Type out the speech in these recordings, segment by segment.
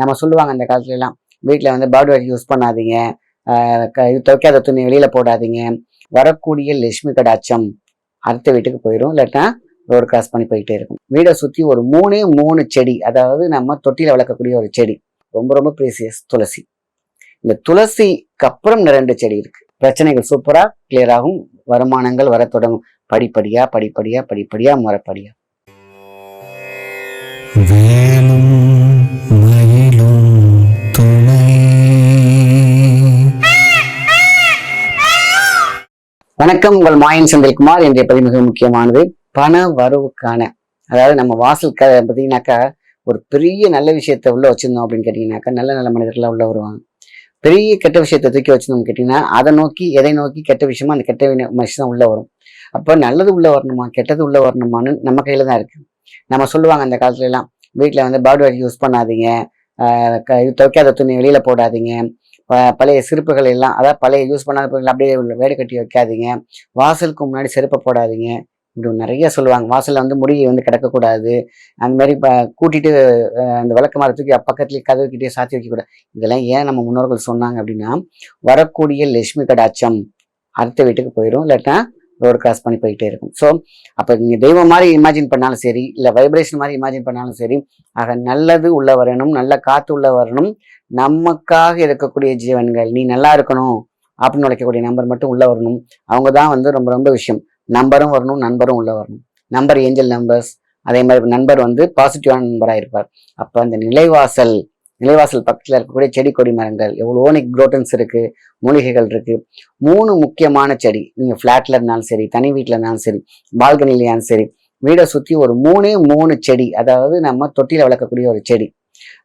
நம்ம சொல்லுவாங்க அந்த காலத்துலலாம் வீட்டில் வந்து பேர்ட் யூஸ் பண்ணாதீங்க. இது துவைக்காத துணி வெளியில் போடாதீங்க. வரக்கூடிய லட்சுமி கடாச்சம் அடுத்த வீட்டுக்கு போயிடும் இல்லாட்டா ரோடு கிராஸ் பண்ணி போயிட்டே இருக்கும். வீடை சுற்றி ஒரு மூணே மூணு செடி அதாவது நம்ம தொட்டியில் வளர்க்கக்கூடிய ஒரு செடி. ரொம்ப ரொம்ப ப்ரீசியஸ் துளசி. இந்த துளசிக்கு அப்புறம் ரெண்டு செடி இருக்கு. பிரச்சனைகள் சூப்பராக கிளியர் ஆகும். வருமானங்கள் வர தொடங்கும். படிப்படியாக படிப்படியாக படிப்படியாக முறைப்படியாக வணக்கம் உங்கள் மாயன் செந்தில்குமார். இன்றைய பதிவு மிக முக்கியமானது பண வரவுக்கான. அதாவது நம்ம வாசல் க பார்த்தீங்கன்னாக்கா ஒரு பெரிய நல்ல விஷயத்த உள்ள வச்சிருந்தோம் அப்படின்னு கேட்டீங்கன்னாக்கா நல்ல நல்ல மனிதர்களாக உள்ள வருவாங்க. பெரிய கெட்ட விஷயத்தை தூக்கி வச்சிருந்தோம் கேட்டிங்கன்னா அதை நோக்கி எதை நோக்கி கெட்ட விஷயமா அந்த கெட்ட விஷயம் உள்ள வரும். அப்போ நல்லது உள்ள வரணுமா கெட்டது உள்ள வரணுமான்னு நம்ம கையில தான் இருக்கு. நம்ம சொல்லுவாங்க அந்த காலத்துல எல்லாம் வீட்டில் வந்து பாடி வாட்ச் யூஸ் பண்ணாதீங்க. இது துவைக்காத துணி வெளியில போடாதீங்க. பழைய செருப்புகள் எல்லாம் அதாவது பழைய யூஸ் பண்ணாத பொருள் அப்படியே உள்ள வேடு கட்டி வைக்காதீங்க. வாசலுக்கு முன்னாடி செருப்பை போடாதீங்க. இப்படி நிறைய சொல்லுவாங்க. வாசலில் வந்து முடியை வந்து கிடக்கக்கூடாது. அந்த மாதிரி கூட்டிகிட்டு கூட்டிட்டு அந்த விளக்க மரத்துக்கு பக்கத்துலேயே கதவுக்கிட்டே சாத்தி வைக்கக்கூடாது. இதெல்லாம் ஏன் நம்ம முன்னோர்கள் சொன்னாங்க அப்படின்னா வரக்கூடிய லட்சுமி கடாச்சம் அடுத்த வீட்டுக்கு போயிடும் இல்லாட்டா ரோடு கிராஸ் பண்ணி போயிட்டே இருக்கும். ஸோ அப்போ நீங்கள் தெய்வம் மாதிரி இமேஜின் பண்ணாலும் சரி இல்லை வைப்ரேஷன் மாதிரி இமேஜின் பண்ணாலும் சரி ஆக நல்லது உள்ள வரணும் நல்ல காற்று உள்ள வரணும். நமக்காக இருக்கக்கூடிய ஜீவன்கள் நீ நல்லா இருக்கணும் அப்படின்னு உழைக்கக்கூடிய நம்பர் மட்டும் உள்ள வரணும். அவங்க தான் வந்து ரொம்ப ரொம்ப விஷயம். நம்பரும் வரணும் நண்பரும் உள்ள வரணும். நம்பர் ஏஞ்சல் நம்பர்ஸ் அதே மாதிரி நண்பர் வந்து பாசிட்டிவான நண்பராக இருப்பார். அப்போ அந்த நிலைவாசல் நிலைவாசல் பக்கத்தில் இருக்கக்கூடிய செடி கொடி மரங்கள் எவ்வளோ குரோட்டன்ஸ் இருக்குது மூலிகைகள் இருக்குது மூணு முக்கியமான செடி நீங்கள் ஃப்ளாட்டில் இருந்தாலும் சரி தனி வீட்டில் இருந்தாலும் சரி பால்கனிலையாலும் சரி வீடை சுற்றி ஒரு மூணே மூணு செடி அதாவது நம்ம தொட்டியில் வளர்க்கக்கூடிய ஒரு செடி.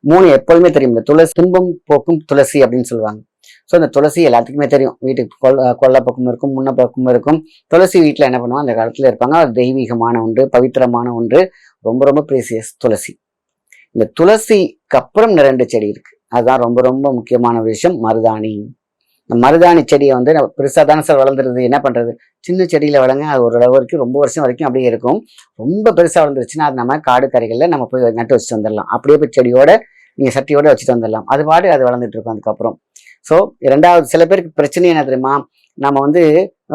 மூணு எப்போதுமே தெரியும் இந்த துளசி துன்பம் போக்கும் துளசி அப்படின்னு சொல்லுவாங்க. ஸோ இந்த துளசி எல்லாத்துக்குமே தெரியும். வீட்டுக்கு கொல்ல கொல்லை பக்கம் இருக்கும் முன்ன பக்கம் இருக்கும். துளசி வீட்டில் என்ன பண்ணுவோம் அந்த காலத்தில் இருப்பாங்க. அது தெய்வீகமான ஒன்று பவித்திரமான ஒன்று ரொம்ப ரொம்ப ப்ரீசியஸ் துளசி. இந்த துளசிக்கு அப்புறம் இந்த ரெண்டு செடி இருக்கு. அதுதான் ரொம்ப ரொம்ப முக்கியமான விஷயம் மருதாணி. இந்த மருதாணி செடியை வந்து நம்ம பெருசாக தானே சார் வளர்ந்துருது என்ன பண்ணுறது சின்ன செடியில் வளங்க அது ஒரு அளவு வரைக்கும் ரொம்ப வருஷம் வரைக்கும் அப்படியே இருக்கும். ரொம்ப பெருசாக வளர்ந்துருச்சுன்னா அது நம்ம காடு கரைகளில் நம்ம போய் நட்டு வச்சுட்டு வந்துடலாம் அப்படியே போய் செடியோட நீங்கள் சட்டியோட வச்சுட்டு வந்துடலாம் அது பாடு அது வளர்ந்துட்டு இருக்கும் அதுக்கப்புறம். ஸோ ரெண்டாவது சில பேருக்கு பிரச்சனை என்ன தெரியுமா? நம்ம வந்து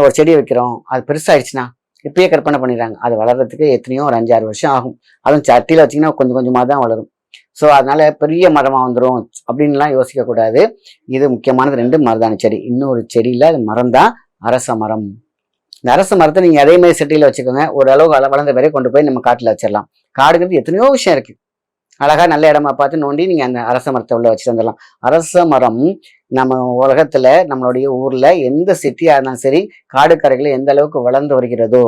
ஒரு செடியை வைக்கிறோம் அது பெருசாகிடுச்சுன்னா இப்பயே கற்பனை பண்ணிடுறாங்க. அது வளர்றதுக்கு எத்தனையோ ஒரு அஞ்சாறு வருஷம் ஆகும். அதுவும் சட்டியில் வச்சிங்கன்னா கொஞ்சம் கொஞ்சமாக தான் வளரும். ஸோ அதனால பெரிய மரமாக வந்துடும் அப்படின்லாம் யோசிக்கக்கூடாது. இது முக்கியமானது ரெண்டு மரதான செடி. இன்னொரு செடியில் அது மரம் தான் அரச மரம். இந்த அரச மரத்தை நீங்கள் அதே மாதிரி செட்டியில் வச்சுக்கோங்க. ஓரளவு வள வளர்ந்த வரை கொண்டு போய் நம்ம காட்டில் வச்சிடலாம். காடுங்கிறது எத்தனையோ விஷயம் இருக்குது அழகாக நல்ல இடமா பார்த்து நோண்டி நீங்கள் அந்த அரச மரத்தை உள்ள வச்சு வந்துடலாம். அரச மரம் நம்ம உலகத்தில் நம்மளுடைய ஊரில் எந்த சிட்டியாக இருந்தாலும் சரி காடு கரைகள் எந்த அளவுக்கு வளர்ந்து வருகிறதோ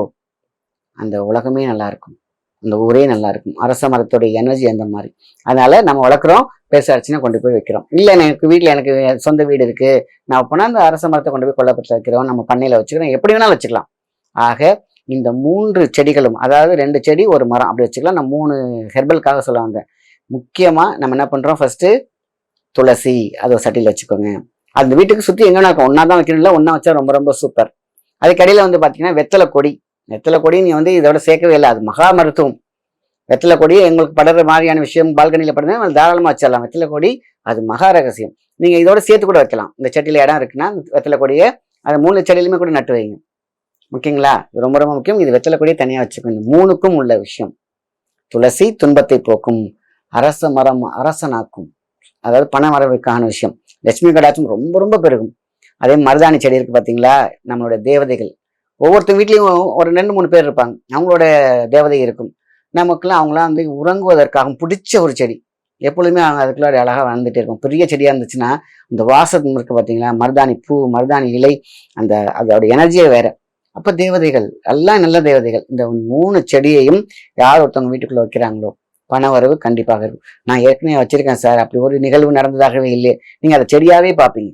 அந்த உலகமே நல்லா இருக்கும். அந்த ஊரே நல்லா இருக்கும். அரச மரத்துடைய எனர்ஜி அந்த மாதிரி. அதனால நம்ம வளர்க்குறோம் பேசாச்சுன்னா கொண்டு போய் வைக்கிறோம். இல்லை எனக்கு வீட்டில் எனக்கு சொந்த வீடு இருக்குது நான் போனால் அந்த அரச மரத்தை கொண்டு போய் கொல்லப்பட்டு வைக்கிறோம். நம்ம பண்ணையில் வச்சுக்கிறோம். எப்படி வேணாலும் வச்சுக்கலாம். ஆக இந்த மூன்று செடிகளும் அதாவது ரெண்டு செடி ஒரு மரம். அப்படி வச்சுக்கலாம் நான் மூணு ஹெர்பலுக்காக சொல்ல வந்தேன். முக்கியமா நம்ம என்ன பண்றோம்? ஃபஸ்ட்டு துளசி அதை ஒரு சட்டியில் வச்சுக்கோங்க. அந்த வீட்டுக்கு சுற்றி எங்கன்னா இருக்கும். ஒன்றா தான் வைக்கணும்ல ஒன்றா வச்சா ரொம்ப ரொம்ப சூப்பர் அதுக்கடியில வந்து பாத்தீங்கன்னா வெத்தலை கொடி. வெத்தலை கொடி நீ வந்து இதோட சேர்க்கவே இல்லை. அது மகா மருத்துவம். வெத்தலை கொடி எங்களுக்கு படுற மாதிரியான விஷயம் பால்கனியில் படுறது அது தாராளமாக வச்சிடலாம். வெத்தலை கொடி அது மகா ரகசியம். நீங்க இதோட சேர்த்து கூட வைக்கலாம். இந்த செட்டியில் இடம் இருக்குன்னா வெத்தலை கொடியை அதை மூணு செடியிலுமே கூட நட்டு வைங்க. ஓகேங்களா? இது ரொம்ப ரொம்ப முக்கியம். இது வெத்தலைக்கூடிய தனியாக வச்சுக்கணும். இந்த மூணுக்கும் உள்ள விஷயம். துளசி துன்பத்தை போக்கும் அரச மரம் அரசனாக்கும். அதாவது பண வரவுக்கான விஷயம். லட்சுமி கடாட்சம் ரொம்ப ரொம்ப பெருகும். அதே மருதாணி செடி இருக்கு பார்த்தீங்களா நம்மளோட தேவதைகள். ஒவ்வொருத்தர் வீட்லேயும் ஒரு ரெண்டு மூணு பேர் இருப்பாங்க. அவங்களோட தேவதை இருக்கும். நமக்குலாம் அவங்களாம் வந்து உறங்குவதற்காக பிடிச்ச ஒரு செடி. எப்பொழுதுமே அவங்க அதுக்குள்ள அழகா வளர்ந்துட்டே இருக்கும். பெரிய செடியா இருந்துச்சுன்னா இந்த வாசம் இருக்கு பார்த்தீங்களா மருதாணி பூ மருதாணி இலை அந்த அதோட எனர்ஜியே வேற. அப்ப தேவதைகள் எல்லாம் நல்ல தேவதைகள். இந்த மூணு செடியையும் யார் ஒருத்தவங்க வீட்டுக்குள்ள வைக்கிறாங்களோ பண வரவு கண்டிப்பாக இருக்கும். நான் ஏற்கனவே வச்சிருக்கேன் சார். அப்படி ஒரு நிகழ்வு நடந்ததாகவே இல்லை நீங்க அதை செடியாவே பார்ப்பீங்க.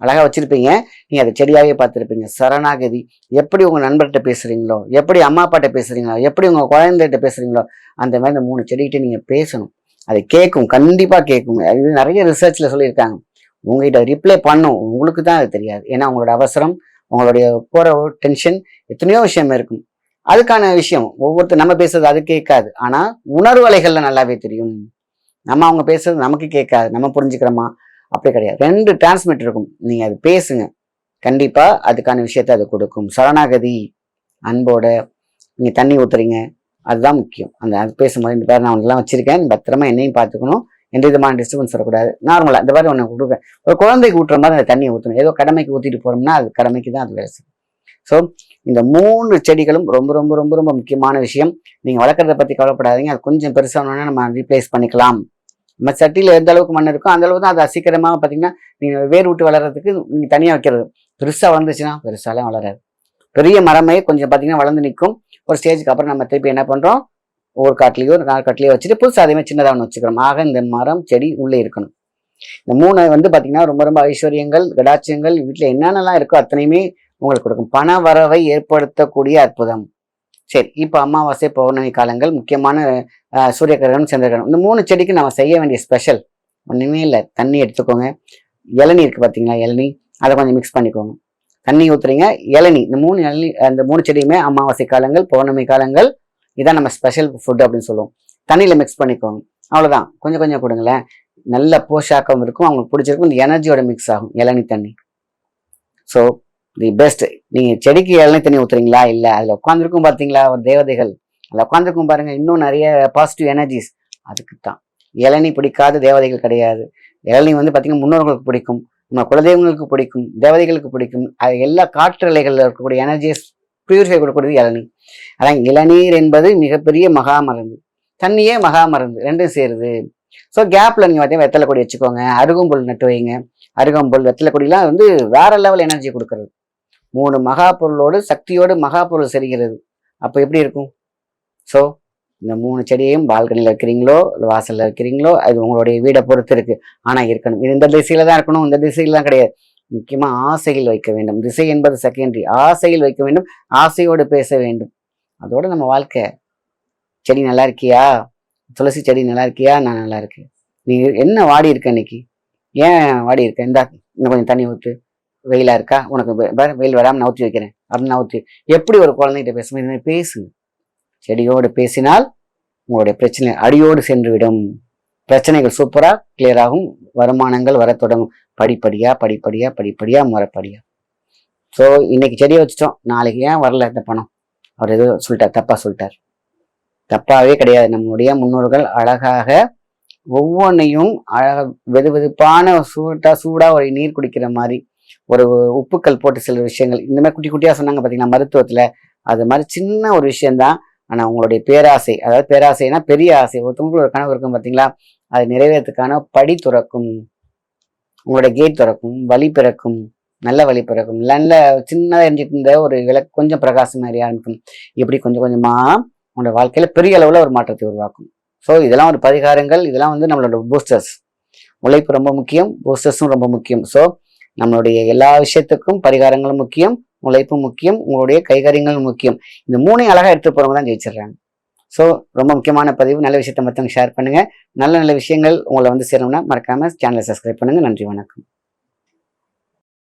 அழகா வச்சிருப்பீங்க. நீங்க அதை செடியாவே பார்த்துருப்பீங்க. சரணாகதி எப்படி உங்க நண்பர்கிட்ட பேசுறீங்களோ எப்படி அம்மா அப்பாட்ட பேசுறீங்களோ எப்படி உங்க குழந்தைகிட்ட பேசுறீங்களோ அந்த மாதிரி இந்த மூணு செடிகிட்ட நீங்க பேசணும். அது கேட்கும் கண்டிப்பா கேட்கும். இது நிறைய ரிசர்ச்ல சொல்லியிருக்காங்க. உங்ககிட்ட ரிப்ளை பண்ணும். உங்களுக்கு தான் அது தெரியாது. ஏன்னா உங்களோட அவசரம் உங்களுடைய போகிற டென்ஷன் எத்தனையோ விஷயம் இருக்கும். அதுக்கான விஷயம் ஒவ்வொருத்தர் நம்ம பேசுறது அது கேட்காது. ஆனால் உணர்வலைகளில் நல்லாவே தெரியும். நம்ம அவங்க பேசுறது நமக்கு கேட்காது. நம்ம புரிஞ்சுக்கிறோமா? அப்படி கிடையாது. ரெண்டு டிரான்ஸ்மிட் இருக்கும். நீங்கள் அது பேசுங்க. கண்டிப்பாக அதுக்கான விஷயத்தை அது கொடுக்கும். சரணாகதி அன்போட நீங்கள் தண்ணி ஊற்றுறீங்க அதுதான் முக்கியம். அந்த அது பேசும்போது இந்த பேர் நான் உனக்கெல்லாம் வச்சுருக்கேன். பத்திரமா என்னையும் பார்த்துக்கணும். எந்த விதமான டிஸ்டர்பன்ஸ் வரக்கூடாது. நார்மலாக இந்த மாதிரி ஒன்று கொடுப்பேன் ஒரு குழந்தைக்கு ஊற்றுற மாதிரி அந்த தண்ணியை ஊற்றணும் ஏதோ கடமைக்கு ஊற்றிட்டு போறோம்னா அது கடமைக்கு தான் அது வேலை செய்யும். ஸோ இந்த மூணு செடிகளும் ரொம்ப ரொம்ப ரொம்ப ரொம்ப முக்கியமான விஷயம். நீங்கள் வளர்க்குறத பற்றி கவலைப்படாதீங்க. அது கொஞ்சம் பெருசானோன்னா நம்ம ரீப்ளேஸ் பண்ணிக்கலாம். நம்ம சட்டியில் எந்த அளவுக்கு மண் இருக்கோ அந்த அளவுக்கு தான் அது சீக்கிரமாக பார்த்தீங்கன்னா நீங்கள் வேர் விட்டு வளர்கிறதுக்கு நீங்கள் தனியாக வைக்கிறது. பெருசாக வளர்ந்துச்சுன்னா பெருசாலாம் வளராது. பெரிய மரமே கொஞ்சம் பார்த்தீங்கன்னா வளர்ந்து நிற்கும். ஒரு ஸ்டேஜுக்கு அப்புறம் நம்ம திருப்பி என்ன பண்ணுறோம் ஒரு காட்டிலையோ ஒரு நாலு காட்டிலையோ வச்சுட்டு புதுசாக அதே மாதிரி சின்னதாக ஒன்று வச்சுக்கிறோம் ஆக இந்த மரம் செடி உள்ளே இருக்கணும். இந்த மூணு வந்து பார்த்தீங்கன்னா ரொம்ப ரொம்ப ஐஸ்வர்யங்கள் கடாட்சியங்கள் வீட்டில் என்னென்னலாம் இருக்கோ அத்தனையுமே உங்களுக்கு கொடுக்கும். பண வரவை ஏற்படுத்தக்கூடிய அற்புதம். சரி இப்போ அமாவாசை பௌர்ணமி காலங்கள் முக்கியமான சூரிய கிரகணம் சந்திர கிரகணம் இந்த மூணு செடிக்கு நம்ம செய்ய வேண்டிய ஸ்பெஷல் ஒன்றுமே இல்லை. தண்ணி எடுத்துக்கோங்க. இளநீ இருக்குது பார்த்தீங்களா இளநீ? அதை கொஞ்சம் மிக்ஸ் பண்ணிக்கோங்க. தண்ணி ஊற்றுறீங்க இளநீ. இந்த மூணு இளநீ அந்த மூணு செடியுமே அமாவாசை காலங்கள் பௌர்ணமி காலங்கள் இதான் நம்ம ஸ்பெஷல் ஃபுட் அப்படின்னு சொல்லுவோம். தண்ணியில் மிக்ஸ் பண்ணிக்கோங்க. அவ்வளோதான் கொஞ்சம் கொஞ்சம் கொடுங்களேன். நல்ல போஷாக்கம் இருக்கும். அவங்களுக்கு பிடிச்சிருக்கும். இந்த எனர்ஜியோட மிக்ஸ் ஆகும். இளநீ தண்ணி. ஸோ தி பெஸ்ட் நீங்கள் செடிக்கு இளநீ தண்ணி ஊத்துறீங்களா? இல்லை. அதில் உட்காந்துருக்கும் பார்த்தீங்களா? ஒரு தேவதைகள். அதில் உட்காந்துருக்கும் பாருங்கள் இன்னும் நிறைய பாசிட்டிவ் எனர்ஜிஸ் அதுக்கு தான் இளநீ பிடிக்காத தேவதைகள் கிடையாது. இளநீ வந்து பார்த்திங்கன்னா முன்னோர்களுக்கு பிடிக்கும். நம்ம குலதெய்வங்களுக்கு பிடிக்கும். தேவதைகளுக்கு பிடிக்கும். அது எல்லா காற்றலைகள்ல இருக்கக்கூடிய எனர்ஜிஸ் பியூரிஃபை கொடுக்கக்கூடியது இளநீ அதான் இளநீர் என்பது மிகப்பெரிய மகா மருந்து தண்ணியே மகா மருந்து ரெண்டும் சேருது. ஸோ கேப்பில் நீங்கள் பார்த்தீங்கன்னா வெத்தலை கொடி வச்சுக்கோங்க. அருகம்புல் நட்டு வைங்க. அருகம்புல் வெத்தலை கொடிலாம் வந்து வேற லெவல் எனர்ஜி கொடுக்கறது. மூணு மகா பொருளோடு சக்தியோடு மகா பொருள் செரிகிறது. அப்போ எப்படி இருக்கும்? ஸோ இந்த மூணு செடியையும் பால்கனியில் வைக்கிறீங்களோ இல்லை வாசலில் வைக்கிறீங்களோ அது உங்களுடைய வீடை பொறுத்து இருக்குது ஆனால் இருக்கணும். இது இந்த திசையில் தான் இருக்கணும். இந்த திசையில கிடையாது. முக்கியமாக ஆசையில் வைக்க வேண்டும். திசை என்பது செகண்டரி ஆசையில் வைக்க வேண்டும். ஆசையோடு பேச வேண்டும். அதோடு நம்ம வாழ்க்கை. செடி நல்லா இருக்கியா? துளசி செடி நல்லா இருக்கியா? நான் நல்லா இருக்கேன். நீ என்ன வாடி இருக்க இன்னைக்கு? ஏன் வாடி இருக்க? இந்தா இன்னும் கொஞ்சம் தண்ணி ஊற்று வெயிலாக இருக்கா? உனக்கு வெயில் வராமல் நான் ஊற்றி வைக்கிறேன். அப்படின்னு ஊற்றி எப்படி ஒரு குழந்தைகிட்ட பேசும்போது பேசு. செடியோடு பேசினால் உங்களுடைய பிரச்சனை அடியோடு சென்று விடும் பிரச்சனைகள் சூப்பராக கிளியர் ஆகும். வருமானங்கள் வர தொடங்கும் படிப்படியா படிப்படியா படிப்படியா முறைப்படியா. ஸோ இன்னைக்கு செடியை வச்சுட்டோம். நாளைக்கு ஏன் வரல இந்த பணம்? அவர் எதுவும் சொல்லிட்டார் தப்பா சொல்லிட்டார். தப்பாவே கிடையாது. நம்மளுடைய முன்னோர்கள் அழகாக ஒவ்வொன்றையும் அழகாக வெது வெதுப்பான சூட்டா சூடாக ஒரு நீர் குடிக்கிற மாதிரி ஒரு உப்புக்கள் போட்டு சில விஷயங்கள். இந்த மாதிரி குட்டி குட்டியாக சொன்னாங்க பார்த்தீங்கன்னா மருத்துவத்தில். அது மாதிரி சின்ன ஒரு விஷயம்தான். ஆனால் உங்களுடைய பேராசை அதாவது பேராசைனா பெரிய ஆசை. ஒருத்தவங்களுக்கு ஒரு கனவு இருக்கும் பார்த்தீங்களா அது நிறைவேறதுக்கான படி துறக்கும் உங்களோட கேட் திறக்கும் வழி பிறக்கும் நல்ல வழி பிறக்கும். நல்ல சின்னதாக எரிஞ்சிட்டு இருந்த ஒரு விளக்கு கொஞ்சம் பிரகாசம் மாதிரி ஆரம்பிக்கும் இப்படி கொஞ்சம் கொஞ்சமாக உங்களோட வாழ்க்கையில் பெரிய அளவில் ஒரு மாற்றத்தை உருவாக்கும். ஸோ இதெல்லாம் ஒரு பரிகாரங்கள். இதெல்லாம் வந்து நம்மளோட பூஸ்டர்ஸ் உழைப்பு ரொம்ப முக்கியம் பூஸ்டர்ஸும் ரொம்ப முக்கியம். ஸோ நம்மளுடைய எல்லா விஷயத்துக்கும் பரிகாரங்களும் முக்கியம் உழைப்பும் முக்கியம் உங்களுடைய கைகாரியங்களும் முக்கியம். இந்த மூணையும் அழகாக எடுத்து போகிறவங்க தான் ஜெயிச்சிடுறாங்க. ஸோ ரொம்ப முக்கியமான பதிவு. நல்ல விஷயத்தை மற்றவங்க ஷேர் பண்ணுங்கள் நல்ல நல்ல விஷயங்கள் உங்களை வந்து சேரணும்னா மறக்காமல் சேனலை சப்ஸ்கிரைப் பண்ணுங்கள் நன்றி வணக்கம்.